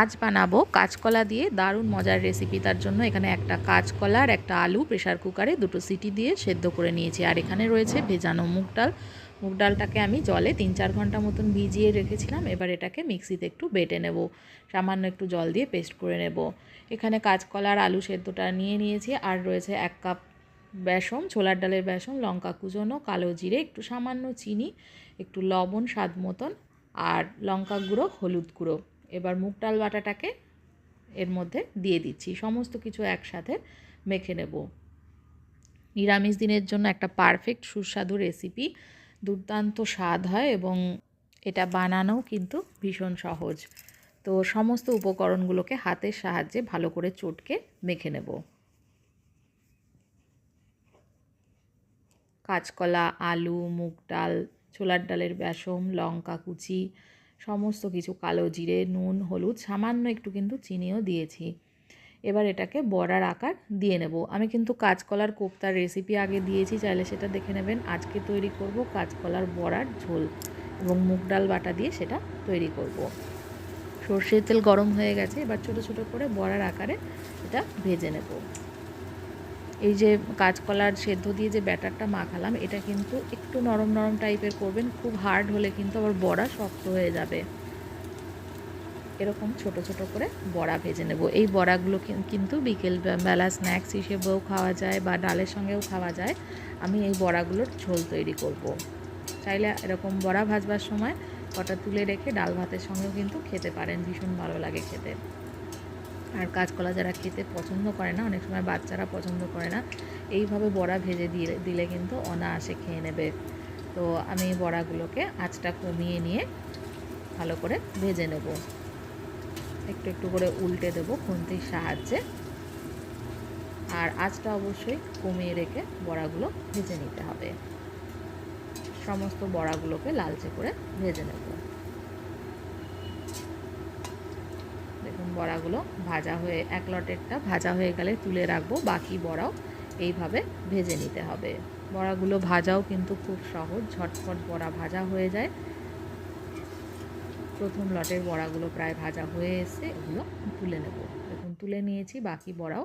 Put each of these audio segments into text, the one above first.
আজ বানাবো কাঁচকলা দিয়ে দারুণ মজার রেসিপি তার জন্য এখানে একটা কাঁচকলা আর একটা আলু প্রেশার কুকারে দুটো সিটি দিয়ে সেদ্ধ করে নিয়েছি। আর এখানে রয়েছে ভেজানো মুগ ডাল। মুগ ডালটাকে আমি জলে তিন চার ঘণ্টা মতন ভিজিয়ে রেখেছিলাম। এবার এটাকে মিক্সিতে একটু বেটে নেব। সামান্য একটু জল দিয়ে পেস্ট করে নেব। এখানে কাঁচকলার আলু সেদ্ধটা নিয়ে নিয়েছি। আর রয়েছে এক কাপ বেসম ছোলার ডালের বেসম লঙ্কা কুচোনো, কালো জিরে, একটু সামান্য চিনি, একটু লবণ স্বাদ মতন, আর লঙ্কা গুঁড়ো, হলুদ গুঁড়ো। এবার মুগ ডাল বাটাটাকে এর মধ্যে দিয়ে দিচ্ছি। সমস্ত কিছু একসাথে মেখে নেব। নিরামিষ দিনের জন্য একটা পারফেক্ট সুস্বাদু রেসিপি দুর্দান্ত স্বাদ হয় এবং এটা বানানোও কিন্তু ভীষণ সহজ। তো সমস্ত উপকরণগুলোকে হাতের সাহায্যে ভালো করে চটকে মেখে নেব। কাঁচকলা, আলু, মুগ ডাল, ছোলার ডালের বেসম লঙ্কা কুচি সমস্ত কিছু, কালো জিরে, নুন, হলুদ, সামান্য একটু কিন্তু চিনিও দিয়েছি। এবার এটাকে বড়ার আকার দিয়ে নেব। আমি কিন্তু কাঁচকলার কোপ্তার রেসিপি আগে দিয়েছি, চাইলে সেটা দেখে নেবেন। আজকে তৈরি করব কাঁচকলার বড়ার ঝোল এবং মুগ ডাল বাটা দিয়ে সেটা তৈরি করব। সর্ষের তেল গরম হয়ে গেছে, এবার ছোট ছোট করে বড়ার আকারে এটা ভেজে নেব। এই যে কাঁচকলার সেদ্ধ দিয়ে যে ব্যাটারটা মাখালাম, এটা কিন্তু একটু নরম নরম টাইপের করবেন, খুব হার্ড হলে কিন্তু আবার বড়া শক্ত হয়ে যাবে। এরকম ছোট ছোট করে বড়া ভেজে নেব। এই বড়াগুলো কিন্তু বিকেল বেলা স্ন্যাক্স হিসেবেও খাওয়া যায় বা ডালের সঙ্গেও খাওয়া যায়। আমি এই বড়াগুলোর ঝোল তৈরি করব। চাইলে এরকম বড়া ভাজবার সময় কটা তুলে রেখে ডাল ভাতের সঙ্গেও কিন্তু খেতে পারেন, ভীষণ ভালো লাগে খেতে। আর কাঁচকলা যারা খেতে পছন্দ করে না, অনেক সময় বাচ্চারা পছন্দ করে না, এইভাবে বড়া ভেজে দিয়ে দিলে কিন্তু অনায়াসে খেয়ে নেবে। তো আমি বড়াগুলোকে আঁচটা কমিয়ে নিয়ে ভালো করে ভেজে নেব। একটু একটু করে উল্টে দেব খুন্তির সাহায্যে। আর আঁচটা অবশ্যই কমিয়ে রেখে বড়াগুলো ভেজে নিতে হবে। সমস্ত বড়াগুলোকে লালচে করে ভেজে নেব। দেখুন বড়াগুলো ভাজা হয়ে, এক লটেরটা ভাজা হয়ে গেলে তুলে রাখব, বাকি বড়াও এইভাবে ভেজে নিতে হবে। বড়াগুলো ভাজাও কিন্তু খুব সহজ, ঝটপট বড়া ভাজা হয়ে যায়। প্রথম লটের বড়াগুলো প্রায় ভাজা হয়ে এসে এগুলো তুলে নেব। দেখুন, তুলে নিয়েছি, বাকি বড়াও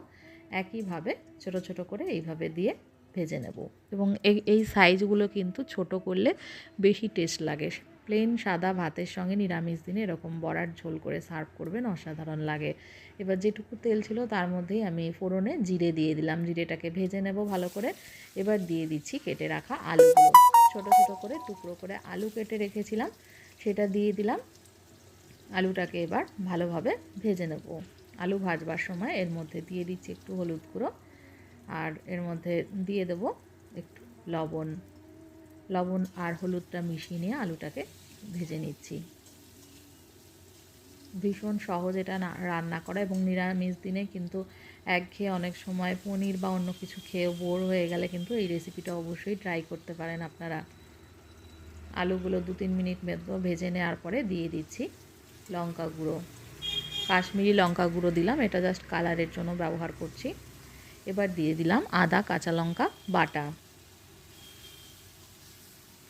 একইভাবে ছোট ছোট করে এইভাবে দিয়ে ভেজে নেব। এবং এই এই সাইজগুলো কিন্তু ছোট করলে বেশি টেস্ট লাগে। প্লেন সাদা ভাতের সঙ্গে নিরামিষ দিনে এরকম বড়ার ঝোল করে সার্ভ করবেন, অসাধারণ লাগে। এবার যেটুকু তেল ছিল তার মধ্যেই আমি ফোড়নে জিরে দিয়ে দিলাম। জিরেটাকে ভেজে নেব ভালো করে। এবার দিয়ে দিচ্ছি কেটে রাখা আলুগুলো। ছোট ছোট করে টুকরো করে আলু কেটে রেখেছিলাম, সেটা দিয়ে দিলাম। আলুটাকে এবার ভালোভাবে ভেজে নেব। আলু ভাজবার সময় এর মধ্যে দিয়ে দিচ্ছি একটু হলুদ গুঁড়ো। আর এর মধ্যে দিয়ে দেব একটু লবণ। লবণ আর হলুদটা মিশিয়ে নিয়ে আলুটাকে ভেজে নিচ্ছি। ভীষণ সহজ এটা রান্না করা এবং নিরামিষ দিনে কিন্তু একঘেয়ে অনেক সময় পনির বা অন্য কিছু খেয়ে বোর হয়ে গেলে কিন্তু এই রেসিপিটা অবশ্যই ট্রাই করতে পারেন আপনারা। আলুগুলো দু তিন মিনিট ভেজে নেওয়ার পরে দিয়ে দিচ্ছি লঙ্কা গুঁড়ো। কাশ্মীরি লঙ্কা গুঁড়ো দিলাম, এটা জাস্ট কালারের জন্য ব্যবহার করছি। এবার দিয়ে দিলাম আদা, কাঁচা লঙ্কা, বাটা।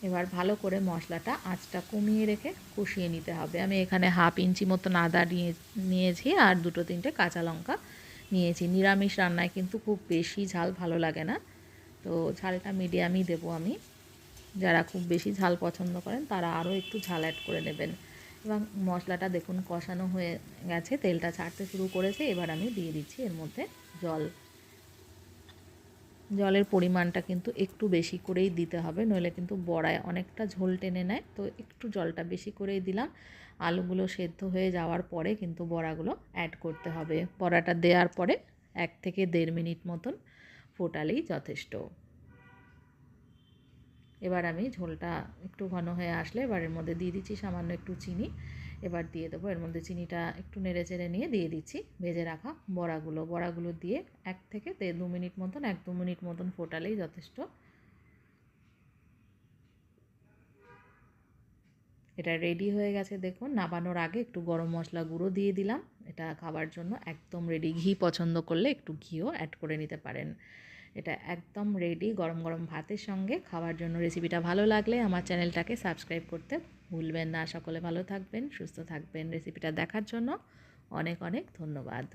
এবার ভালো করে মশলাটা আঁচটা কমিয়ে রেখে কষিয়ে নিতে হবে। আমি এখানে হাফ ইঞ্চি মতন আদা নিয়ে, নিয়েছি আর দুটো তিনটে কাঁচা লঙ্কা নিয়েছি। নিরামিষ রান্নায় কিন্তু খুব বেশি ঝাল ভালো লাগে না। তো ঝালটা মিডিয়ামই দেবো আমি। যারা খুব বেশি ঝাল পছন্দ করেন তারা আরও একটু ঝাল অ্যাড করে নেবেন। এবং মশলাটা দেখুন কষানো হয়ে গেছে, তেলটা ছাড়তে শুরু করেছে। এবার আমি দিয়ে দিচ্ছি এর মধ্যে জল। জলের পরিমাণটা কিন্তু একটু বেশি করেই দিতে হবে, নইলে কিন্তু বড়ায় অনেকটা ঝোল টেনে নেয়। তো একটু জলটা বেশি করেই দিলাম। আলুগুলো সেদ্ধ হয়ে যাওয়ার পরে কিন্তু বড়াগুলো অ্যাড করতে হবে। বড়াটা দেওয়ার পরে এক থেকে দেড় মিনিট মতন ফোটালেই যথেষ্ট। এবার আমি ঝোলটা একটু ঘন হয়ে আসলে এবার এর মধ্যে দিয়ে দিচ্ছি সামান্য একটু চিনি। এবার দিয়ে দেবো, এর মধ্যে চিনিটা একটু নেড়ে চেড়ে নিয়ে দিয়ে দিচ্ছি ভেজে রাখা বড়াগুলো। বড়াগুলো দিয়ে এক থেকে দু মিনিট মতন, এক দু মিনিট মতন ফোটালেই যথেষ্ট। এটা রেডি হয়ে গেছে দেখুন, নাবানোর আগে একটু গরম মশলা গুঁড়ো দিয়ে দিলাম। এটা খাবার জন্য একদম রেডি ঘি পছন্দ করলে একটু ঘিও অ্যাড করে নিতে পারেন। এটা একদম রেডি গরম গরম ভাতের সঙ্গে খাওয়ার জন্য রেসিপিটা ভালো লাগলে আমার চ্যানেলটাকে সাবস্ক্রাইব করতে ভুলবেন না। সকলে ভালো থাকবেন, সুস্থ থাকবেন। রেসিপিটা দেখার জন্য অনেক অনেক ধন্যবাদ।